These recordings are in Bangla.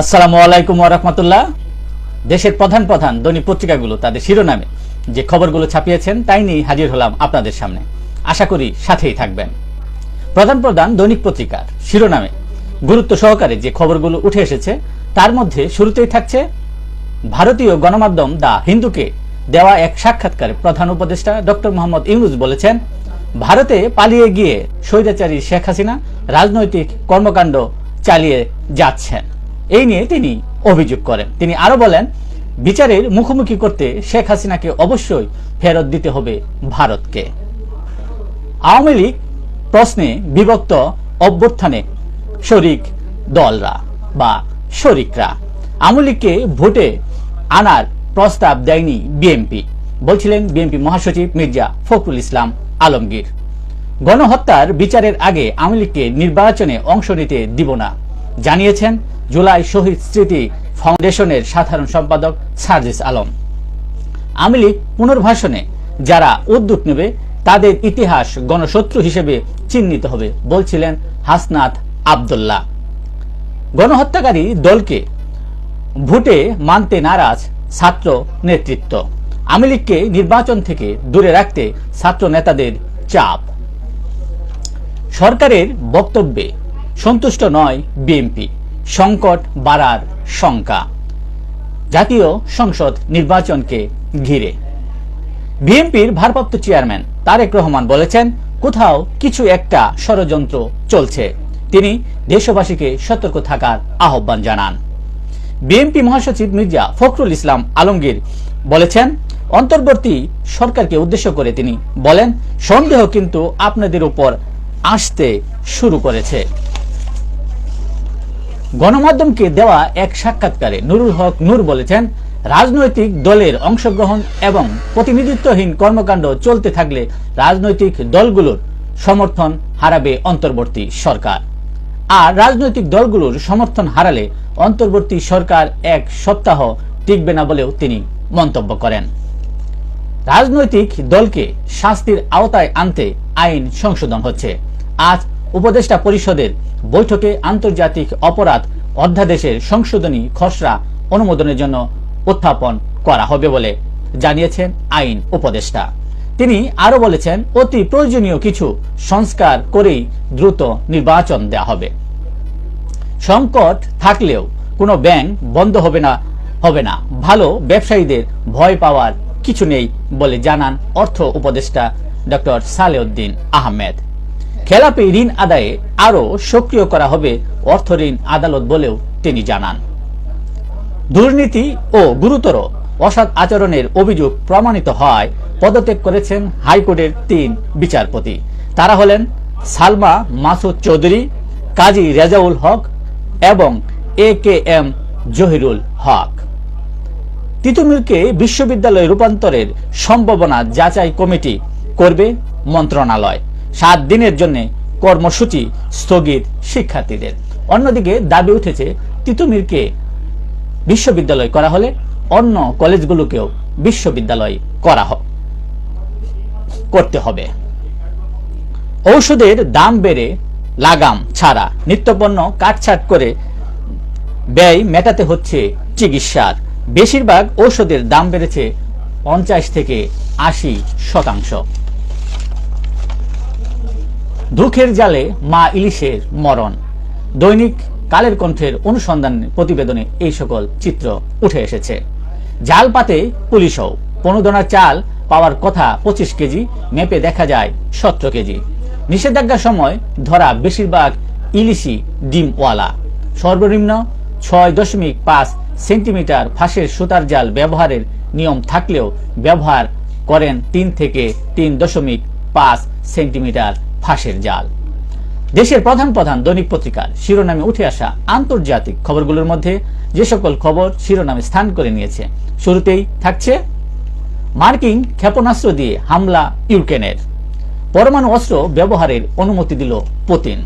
আসসালামু আলাইকুম রহমতুল্লাহ। দেশের প্রধান প্রধান দৈনিক পত্রিকাগুলো তাদের শিরোনামে। যে খবরগুলো ছাপিয়েছেন, তাই নিয়ে হাজির হলাম আপনাদের সামনে। আশা করি সাথেই থাকবেন। প্রধান প্রধান দৈনিক পত্রিকার শিরোনামে। গুরুত্ব সহকারে যে খবরগুলো উঠে এসেছে, তার মধ্যে শুরুতেই থাকছে, ভারতীয় গণমাধ্যম দা হিন্দুকে দেওয়া এক সাক্ষাৎকারে প্রধান উপদেষ্টা ডক্টর মোহাম্মদ ইউনুস বলেছেন, ভারতে পালিয়ে গিয়ে স্বৈরাচারী শেখ হাসিনা রাজনৈতিক কর্মকাণ্ড চালিয়ে যাচ্ছেন। এই নিয়ে তিনি অভিযোগ করেন। তিনি আরও বলেন, বিচারের মুখোমুখি করতে শেখ হাসিনাকে অবশ্যই ফেরত দিতে হবে ভারতকে। আওয়ামী লীগ প্রশ্নে বিভক্ত অভ্যুত্থানে শরিক দলরা বা শরিকরা। আওয়ামী লীগকে ভোটে আনার প্রস্তাব দেয়নি বিএনপি। বলছিলেন বিএনপি মহাসচিব মির্জা ফখরুল ইসলাম আলমগীর। গণহত্যার বিচারের আগে আওয়ামী লীগকে নির্বাচনে অংশ নিতে দিব না। জানিয়েছেন জুলাই শহীদ স্মৃতি ফাউন্ডেশনের সাধারণ সম্পাদক সার্জিস আলম। আওয়ামী লীগ পুনর্বাসনে যারা উদ্যোগ নেবে, তাদের ইতিহাস গণশত্রু হিসেবে চিহ্নিত হবে, বলছিলেন হাসনাত আবদুল্লাহ। গণহত্যাকারী দলকে ভোটে মানতে নারাজ ছাত্র নেতৃত্ব। আওয়ামী লীগকে নির্বাচন থেকে দূরে রাখতে ছাত্র নেতাদের চাপ। সরকারের বক্তব্যে সন্তুষ্ট নয় বিএনপি সংকট, বাড়ার শঙ্কা। জাতীয় সংসদ নির্বাচনকে ঘিরে। বিএনপির ভারপ্রাপ্ত চেয়ারম্যান তারেক রহমান বলেছেন, কোথাও কিছু একটা ষড়যন্ত্র চলছে। তিনি দেশবাসীকে সতর্ক থাকার আহ্বান জানান। বিএনপি মহাসচিব মির্জা ফখরুল ইসলাম আলমগীর বলেছেন, অন্তর্বর্তী সরকারকে উদ্দেশ্য করে তিনি বলেন, সন্দেহ কিন্তু আপনাদের উপর আসতে শুরু করেছে। গণমাধ্যমকে দেওয়া এক সাক্ষাৎকারে নুরুল হক নূর বলেছেন, রাজনৈতিক দলের অংশগ্রহণ এবং প্রতিনিধিত্বহীন কর্মকাণ্ড চলতে থাকলে রাজনৈতিক দলগুলোর সমর্থন হারাবে অন্তর্বর্তী সরকার। আর রাজনৈতিক দলগুলোর সমর্থন হারালে অন্তর্বর্তী সরকার এক সপ্তাহ টিকবে না বলেও তিনি মন্তব্য করেন। রাজনৈতিক দলকে শাস্তির আওতায় আনতে আইন সংশোধন হচ্ছে। আজ উপদেষ্টা পরিষদের বৈঠকে আন্তর্জাতিক অপরাধ অধ্যাদেশের সংশোধনী খসড়া অনুমোদনের জন্য উত্থাপন করা হবে বলে জানিয়েছেন আইন উপদেষ্টা। তিনি আরও বলেছেন, অতি প্রয়োজনীয় কিছু সংস্কার করেই দ্রুত নির্বাচন দেয়া হবে। সংকট থাকলেও কোনো ব্যাংক বন্ধ হবে না হবে না। ভালো ব্যবসায়ীদের ভয় পাওয়ার কিছু নেই বলে জানান অর্থ উপদেষ্টা ডক্টর সালেউদ্দিন আহমেদ। খেলাপি ঋণ আদায়ে আরও সক্রিয় করা হবে অর্থ ঋণ আদালত বলেও তিনি জানান। দুর্নীতি ও গুরুতর অসৎ আচরণের অভিযোগ প্রমাণিত হয়, পদত্যাগ করেছেন হাইকোর্টের তিন বিচারপতি। তারা হলেন সালমা মাসুদ চৌধুরী, কাজী রেজাউল হক এবং এ কে এম জহিরুল হক। তিতুমিরকে বিশ্ববিদ্যালয় রূপান্তরের সম্ভাবনা যাচাই কমিটি করবে মন্ত্রণালয়। সাত দিনের জন্য কর্মসূচি স্থগিত শিক্ষার্থীদের। অন্যদিকে দাবি উঠেছে, তিতুমিরকে বিশ্ববিদ্যালয় করা হলে অন্য কলেজগুলোকেও বিশ্ববিদ্যালয় করা করতে হবে। ঔষধের দাম বেড়ে লাগাম ছাড়া নিত্যপণ্য কাটছাট করে ব্যয় মেটাতে হচ্ছে চিকিৎসার। বেশিরভাগ ঔষধের দাম বেড়েছে পঞ্চাশ থেকে আশি শতাংশ। দুঃখের জালে মা ইলিশের মরণ। দৈনিক কালের কণ্ঠের অনুসন্ধান প্রতিবেদনে এই সকল চিত্র উঠে এসেছে। জাল পাতে পুলিশও পনেরোদনা চাল পাওয়ার কথা পঁচিশ কেজি, মেপে দেখা যায় সতেরো কেজি। নিষেধাজ্ঞার সময় ধরা বেশিরভাগ ইলিশি ডিমওয়ালা। সর্বনিম্ন ছয় দশমিক পাঁচ সেন্টিমিটার ফাঁসের সুতার জাল ব্যবহারের নিয়ম থাকলেও ব্যবহার করেন তিন থেকে তিন দশমিক পাঁচ সেন্টিমিটার ফাঁসের জাল। দেশের প্রধান প্রধান দৈনিক পত্রিকার শিরোনামে উঠে আসা আন্তর্জাতিক খবরগুলোর মধ্যে যে সকল খবর শিরোনামে স্থান করে নিয়েছে, শুরুতেই থাকছে মার্কিন ক্ষেপণাস্ত্র দিয়ে হামলা ইউক্রেনের। পরমাণু অস্ত্র ব্যবহারের অনুমতি দিল পুতিন।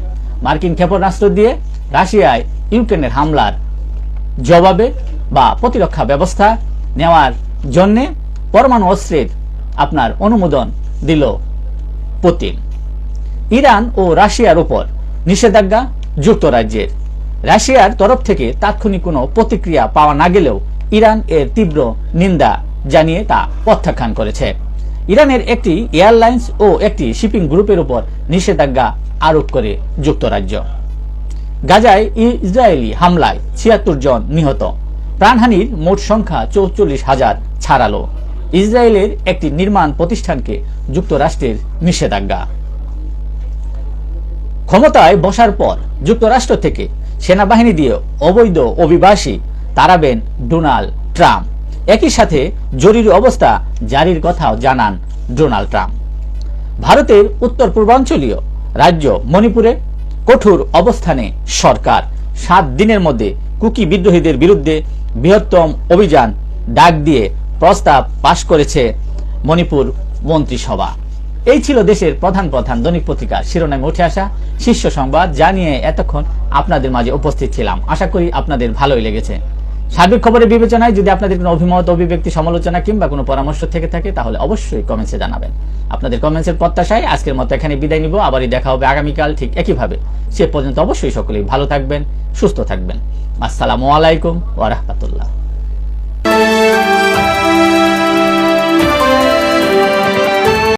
মার্কিন ক্ষেপণাস্ত্র দিয়ে রাশিয়ায় ইউক্রেনের হামলার জবাবে বা প্রতিরক্ষা ব্যবস্থা নেওয়ার জন্য পরমাণু অস্ত্রের আপনার অনুমোদন দিল পুতিন। ইরান ও রাশিয়ার উপর নিষেধাজ্ঞা যুক্তরাজ্যের। রাশিয়ার তরফ থেকে তাৎক্ষণিক কোনো প্রতিক্রিয়া পাওয়া না গেলেও ইরান এর তীব্র নিন্দা জানিয়ে তা প্রত্যাখ্যান করেছে। ইরানের একটি এয়ারলাইন্স ও একটি শিপিং গ্রুপের উপর নিষেধাজ্ঞা আরোপ করে যুক্তরাজ্য। গাজায় ইসরায়েলি হামলায় ছিয়াত্তর জন নিহত। প্রাণহানির মোট সংখ্যা চৌচল্লিশ হাজার ছাড়ালো। ইসরায়েলের একটি নির্মাণ প্রতিষ্ঠানকে যুক্তরাষ্ট্রের নিষেধাজ্ঞা। ক্ষমতায় বসার পর যুক্তরাষ্ট্র থেকে সেনাবাহিনী দিয়ে অবৈধ অভিবাসী তাড়াবেন ডোনাল্ড ট্রাম্প। একই সাথে জরুরি অবস্থা জারির কথাও জানান ডোনাল্ড ট্রাম্প। ভারতের উত্তর পূর্বাঞ্চলীয় রাজ্য মণিপুরে কঠোর অবস্থানে সরকার। সাত দিনের মধ্যে কুকি বিদ্রোহীদের বিরুদ্ধে বৃহত্তম অভিযান ডাক দিয়ে প্রস্তাব পাশ করেছে মণিপুর মন্ত্রিসভা। এই ছিল দেশের প্রধান প্রধান দৈনিক পত্রিকা। শিরোনামে উঠে আসা শীর্ষ সংবাদ জানিয়ে এতক্ষণ আপনাদের মাঝে উপস্থিত ছিলাম। আশা করি আপনাদের ভালোই লেগেছে। সার্বিক খবরের বিবেচনায় যদি আপনাদের কোনো অভিমত, অভিব্যক্তি, সমালোচনা কিংবা কোনো পরামর্শ থেকে থাকে, তাহলে অবশ্যই কমেন্টসে জানাবেন। আপনাদের কমেন্টসের প্রত্যাশায় আজকের মতো এখানে বিদায় নিব। আবারই দেখা হবে আগামীকাল ঠিক একইভাবে। সে পর্যন্ত অবশ্যই সকলেই ভালো থাকবেন, সুস্থ থাকবেন। আসসালামু আলাইকুম ওয়া রাহমাতুল্লাহ।